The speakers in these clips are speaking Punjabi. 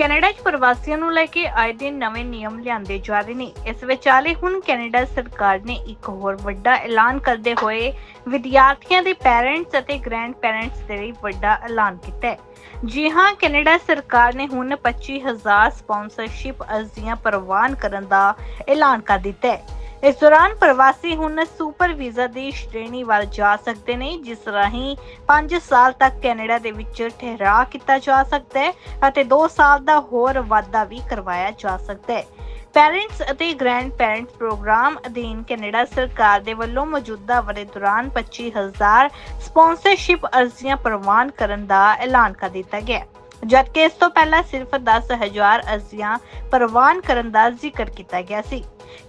ਕੈਨੇਡਾ 'ਚ ਪ੍ਰਵਾਸੀਆਂ ਨੂੰ ਲੈ ਕੇ ਆਏ ਦਿਨ ਨਵੇਂ ਨਿਯਮ ਲਿਆਂਦੇ ਜਾ ਰਹੇ ਨੇ। ਇਸ ਵਿਚਾਲੇ ਹੁਣ ਕੈਨੇਡਾ ਸਰਕਾਰ ਨੇ ਇੱਕ ਹੋਰ ਵੱਡਾ ਐਲਾਨ ਕਰਦੇ ਹੋਏ ਵਿਦਿਆਰਥੀਆਂ ਦੇ ਪੈਰੈਂਟਸ ਅਤੇ ਗ੍ਰੈਂਡ ਪੈਰੈਂਟਸ ਦੇ ਲਈ ਵੱਡਾ ਐਲਾਨ ਕੀਤਾ ਹੈ। ਜੀ ਹਾਂ, ਕੈਨੇਡਾ ਸਰਕਾਰ ਨੇ ਹੁਣ 25000 ਸਪਾਂਸਰਸ਼ਿਪ ਅਰਜ਼ੀਆਂ ਪ੍ਰਵਾਨ ਕਰਨ ਦਾ ਐਲਾਨ ਕਰ ਦਿੱਤਾ ਹੈ। ਇਸ ਦੌਰਾਨ ਪ੍ਰਵਾਸੀ ਹੁਣ ਸੁਪਰ ਵੀਜ਼ਾ ਦੀ ਸ਼੍ਰੇਣੀ ਵੱਲ ਜਾ ਸਕਦੇ ਨੇ, ਜਿਸ ਰਾਹੀਂ 5 ਸਾਲ ਤੱਕ ਕੈਨੇਡਾ ਦੇ ਵਿੱਚ ਠਹਿਰਾਅ ਕੀਤਾ ਜਾ ਸਕਦਾ ਹੈ ਅਤੇ 2 ਸਾਲ ਦਾ ਹੋਰ ਵਾਧਾ ਵੀ ਕਰਵਾਇਆ ਜਾ ਸਕਦਾ ਹੈ ਪੈਰੈਂਟਸ ਅਤੇ ਗ੍ਰੈਂਡ ਪੈਰੈਂਟਸ ਪ੍ਰੋਗਰਾਮ ਅਧੀਨ ਕੈਨੇਡਾ ਸਰਕਾਰ ਦੇ ਵੱਲੋਂ ਮੌਜੂਦਾ ਵਰੇ ਦੌਰਾਨ 25000 ਸਪਾਂਸਰਸ਼ਿਪ ਅਰਜ਼ੀਆਂ ਪ੍ਰਵਾਨ ਕਰਨ ਦਾ ਐਲਾਨ ਕਰ ਦਿੱਤਾ ਗਿਆ ਹੈ। ਜਦਕਿ ਇਸ ਤੋਂ ਪਹਿਲਾਂ ਸਿਰਫ 10000 ਅਰਜ਼ੀਆਂ ਪ੍ਰਵਾਨ ਕਰਨ ਦਾ ਜ਼ਿਕਰ ਕੀਤਾ ਗਿਆ ਸੀ।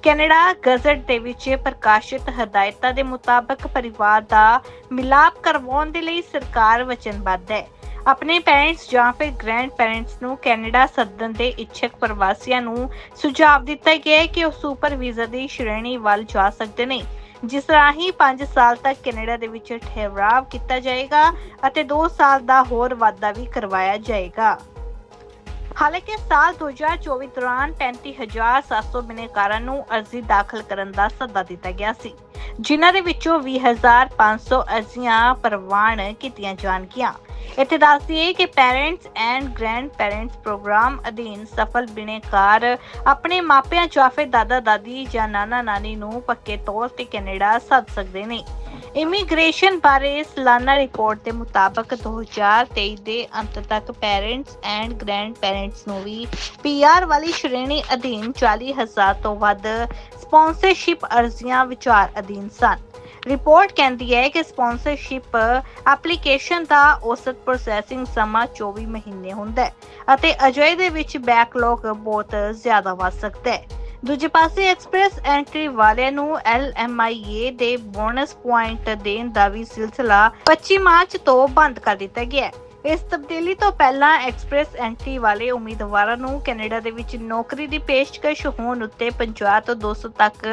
ਕੈਨੇਡਾ ਗਜ਼ਟ ਦੇ ਵਿੱਚ ਪ੍ਰਕਾਸ਼ਿਤ ਹਦਾਇਤਾਂ ਦੇ ਮੁਤਾਬਕ ਪਰਿਵਾਰ ਦਾ ਮਿਲਾਪ ਕਰਵਾਉਣ ਦੇ ਲਈ ਸਰਕਾਰ ਵਚਨਬੱਧ ਹੈ। ਆਪਣੇ ਪੈਰੈਂਟਸ ਜਾਂ ਫਿਰ ਗ੍ਰੈਂਡ ਪੈਰੈਂਟਸ ਨੂੰ ਕੈਨੇਡਾ ਸੱਦਣ ਦੇ ਇੱਛਕ ਪ੍ਰਵਾਸੀਆਂ ਨੂੰ ਸੁਝਾਅ ਦਿੱਤਾ ਗਿਆ ਹੈ ਕਿ ਉਹ ਸੁਪਰ ਵੀਜ਼ਾ ਦੀ ਸ਼੍ਰੇਣੀ ਵੱਲ ਜਾ ਸਕਦੇ ਨੇ। ਜਿਸ ਰਾਹੀਂ 5 ਸਾਲ ਤੱਕ ਕੈਨੇਡਾ ਦੇ ਵਿੱਚ ਠਹਿਰਾਵ ਕੀਤਾ ਜਾਏਗਾ ਅਤੇ 2 ਸਾਲ ਦਾ ਹੋਰ ਵਾਧਾ ਵੀ ਕਰਵਾਇਆ ਜਾਏਗਾ। ਹਾਲਾਂਕਿ ਸਾਲ 2024 ਦੌਰਾਨ 35700 ਬਿਨੇਕਾਰਾਂ ਨੂੰ ਅਰਜ਼ੀ ਦਾਖਲ ਕਰਨ ਦਾ ਸੱਦਾ ਦਿੱਤਾ ਗਿਆ ਸੀ, ਜਿਨ੍ਹਾਂ ਦੇ ਵਿੱਚੋਂ 20500 ਅਰਜ਼ੀਆਂ ਪ੍ਰਵਾਨ ਕੀਤੀਆਂ ਜਾਣਗੀਆਂ। ਇੱਥੇ ਦੱਸ ਦਈਏ ਕਿ parents and grand parents program ਅਧੀਨ ਸਫਲ ਬਿਨੇਕਾਰ ਆਪਣੇ ਮਾਪਿਆਂ ਜਾਂ ਫਿਰ ਦਾਦਾ, ਦਾਦੀ ਜਾਂ ਨਾਨਾ, ਨਾਨੀ ਨੂੰ ਪੱਕੇ ਤੌਰ ਤੇ ਕੈਨੇਡਾ ਸੱਦ ਸਕਦੇ ਨੇ। ਇਮੀਗ੍ਰੇਸ਼ਨ ਬਾਰੇ ਸਾਲਾਨਾ ਰਿਪੋਰਟ ਦੇ ਮੁਤਾਬਕ 2023 ਦੇ ਅੰਤ ਤੱਕ ਪੈਰੈਂਟਸ ਐਂਡ ਗ੍ਰੈਂਡ ਪੈਰੈਂਟਸ ਨੂੰ ਵੀ ਪੀਆਰ ਵਾਲੀ ਸ਼੍ਰੇਣੀ ਅਧੀਨ 40000 ਤੋਂ ਵੱਧ ਸਪਾਂਸਰਸ਼ਿਪ ਅਰਜ਼ੀਆਂ ਵਿਚਾਰ ਅਧੀਨ ਸਨ। ਰਿਪੋਰਟ ਕਹਿੰਦੀ ਹੈ ਕਿ ਸਪਾਂਸਰਸ਼ਿਪ ਐਪਲੀਕੇਸ਼ਨ ਦਾ ਔਸਤ ਪ੍ਰੋਸੈਸਿੰਗ ਸਮਾਂ 24 ਮਹੀਨੇ ਹੁੰਦਾ ਹੈ ਅਤੇ ਅਜੇ ਦੇ ਵਿੱਚ ਬੈਕਲੌਗ ਬਹੁਤ ਜ਼ਿਆਦਾ ਵੱਧ ਸਕਦਾ ਹੈ। ਦੂਜੇ ਪਾਸੇ ਐਕਸਪ੍ਰੈਸ ਐਂਟਰੀ ਵਾਲਿਆਂ ਨੂੰ LMIA ਦੇ ਬੋਨਸ ਪੁਆਇੰਟ ਦੇਣ ਦਾ ਵੀ ਸਿਲਸਿਲਾ 25 ਮਾਰਚ ਤੋਂ ਬੰਦ ਕਰ ਦਿੱਤਾ ਗਿਆ ਹੈ। ਇਸ ਤਬਦੀਲੀ ਤੋਂ ਪਹਿਲਾਂ ਐਕਸਪ੍ਰੈਸ ਐਂਟਰੀ ਵਾਲੇ ਉਮੀਦਵਾਰਾਂ ਨੂੰ ਕੈਨੇਡਾ ਦੇ ਵਿੱਚ ਨੌਕਰੀ ਦੀ ਪੇਸ਼ਕਸ਼ ਹੋਣ ਉੱਤੇ 50 ਤੋਂ 200 ਤੱਕ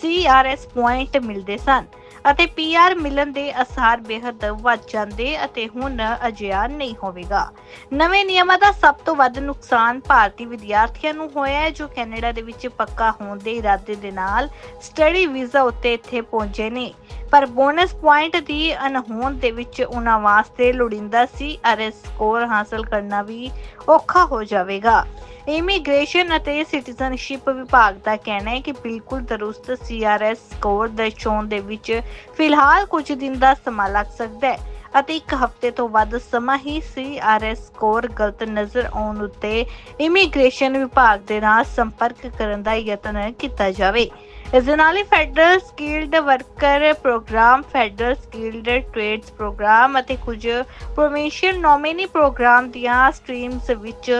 CRS ਪੁਆਇੰਟ ਮਿਲਦੇ ਸਨ। ਅਤੇ PR ਮਿਲਣ ਦੇ ਅਸਾਰ ਬੇਹੱਦ ਵੱਧ ਜਾਂਦੇ ਅਤੇ ਹੁਣ ਅਜਿਹਾ ਨਹੀਂ ਹੋਵੇਗਾ। ਨਵੇਂ ਨਿਯਮਾਂ ਦਾ ਸਭ ਤੋਂ ਵੱਧ ਨੁਕਸਾਨ ਭਾਰਤੀ ਵਿਦਿਆਰਥੀਆਂ ਨੂੰ ਹੋਇਆ ਹੈ, ਜੋ ਕੈਨੇਡਾ ਦੇ ਵਿੱਚ ਪੱਕਾ ਹੋਣ ਦੇ ਇਰਾਦੇ ਦੇ ਨਾਲ ਸਟੱਡੀ ਵੀਜ਼ਾ ਉੱਤੇ ਇੱਥੇ ਪਹੁੰਚੇ ਨੇ। ਪਰ ਬੋਨਸ ਪੁਆਇੰਟ ਦੀ ਅਣਹੋਂਦ ਦੇ ਵਿੱਚ ਉਹਨਾਂ ਵਾਸਤੇ ਲੋੜੀਂਦਾ ਸੀ ਸਕੋਰ ਹਾਸਲ ਕਰਨਾ ਵੀ ਔਖਾ ਹੋ ਜਾਵੇਗਾ। ਇਮੀਗ੍ਰੇਸ਼ਨ ਅਤੇ ਸਿਟੀਜ਼ਨਸ਼ਿਪ ਵਿਭਾਗ ਦਾ ਕਹਿਣਾ ਹੈ ਕਿ ਬਿਲਕੁਲ ਦਰੁਸਤ ਸੀਆਰਐਸ ਸਕੋਰ ਦਰਸਾਉਣ ਦੇ ਵਿੱਚ ਫਿਲਹਾਲ ਕੁਝ ਦਿਨ ਦਾ ਸਮਾਂ ਲੱਗ ਸਕਦਾ ਹੈ ਅਤੇ ਇੱਕ ਹਫ਼ਤੇ ਤੋਂ ਵੱਧ ਸਮਾਂ ਹੀ ਸੀਆਰਐਸ ਸਕੋਰ ਗਲਤ ਨਜ਼ਰ ਆਉਣ ਉੱਤੇ ਇਮੀਗ੍ਰੇਸ਼ਨ ਵਿਭਾਗ ਦੇ ਨਾਲ ਸੰਪਰਕ ਕਰਨ ਦਾ ਯਤਨ ਕੀਤਾ ਜਾਵੇ। ਇਸ ਦੇ ਨਾਲ ਹੀ federal skilled worker programme federal skilled trades programme ਅਤੇ ਕੁਝ ਪ੍ਰੋਵਿੰਸ਼ੀਅਲ ਨੋਮੀਨੀ ਪ੍ਰੋਗਰਾਮ ਦੀਆਂ ਸਟਰੀਮਸ ਵਿੱਚ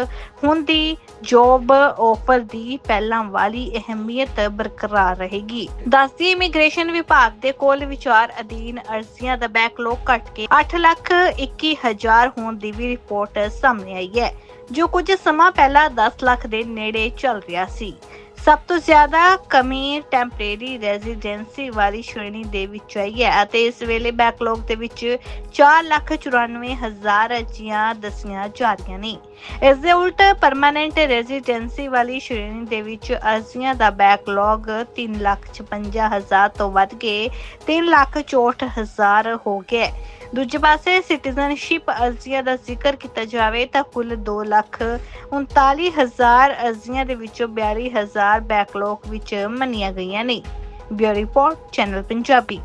ਹੁਣ ਜੌਬ ਆਫਰ ਦੀ ਪਹਿਲਾਂ ਵਾਲੀ ਅਹਿਮੀਅਤ ਬਰਕਰਾਰ ਰਹੇਗੀ। ਦੱਸਦੀ ਇਮੀਗ੍ਰੇਸ਼ਨ ਵਿਭਾਗ ਦੇ ਕੋਲ ਵਿਚਾਰ ਅਧੀਨ ਅਰਜ਼ੀਆਂ ਦਾ ਬੈਕਲੌਗ ਘਟ ਕੇ 8 ਲੱਖ 21 ਹਜ਼ਾਰ ਹੋਣ ਦੀ ਵੀ ਰਿਪੋਰਟ ਸਾਹਮਣੇ ਆਈ ਹੈ, ਜੋ ਕੁਝ ਸਮਾਂ ਪਹਿਲਾਂ 10 ਲੱਖ ਦੇ ਨੇੜੇ ਚੱਲ ਰਿਹਾ ਸੀ। ਸਭ ਤੋਂ ਜ਼ਿਆਦਾ ਕਮੀ ਟੈਂਪਰੇਰੀ ਰੈਜ਼ੀਡੈਂਸੀ ਵਾਲੀ ਸ਼੍ਰੇਣੀ ਦੇ ਵਿੱਚ ਆਈ ਹੈ ਅਤੇ ਇਸ ਵੇਲੇ ਬੈਕਲੌਗ ਦੇ ਵਿੱਚ 494000 ਅਰਜ਼ੀਆਂ ਦਸੀਆਂ ਜਾ ਰਹੀਆਂ ਨੇ। ਇਸ ਦੇ ਉਲਟ ਪਰਮਾਨੈਂਟ ਰੈਜ਼ੀਡੈਂਸੀ ਵਾਲੀ ਸ਼੍ਰੇਣੀ ਦੇ ਵਿੱਚ ਅਰਜ਼ੀਆਂ ਦਾ ਬੈਕਲੌਗ 356000 ਤੋਂ ਵੱਧ ਕੇ 364000 ਹੋ ਗਿਆ ਦੂਜੇ ਪਾਸੇ ਸਿਟੀਜ਼ਨਸ਼ਿਪ ਅਰਜ਼ੀਆਂ ਦਾ ਜ਼ਿਕਰ ਕੀਤਾ ਜਾਵੇ ਤਾਂ ਕੁੱਲ 2 ਲੱਖ 39000 ਅਰਜ਼ੀਆਂ ਦੇ ਵਿੱਚੋਂ 42000 ਬੈਕਲੌਗ ਵਿੱਚ ਮੰਨੀਆਂ ਗਈਆਂ ਨੇ। Bureau report, channel Punjabi.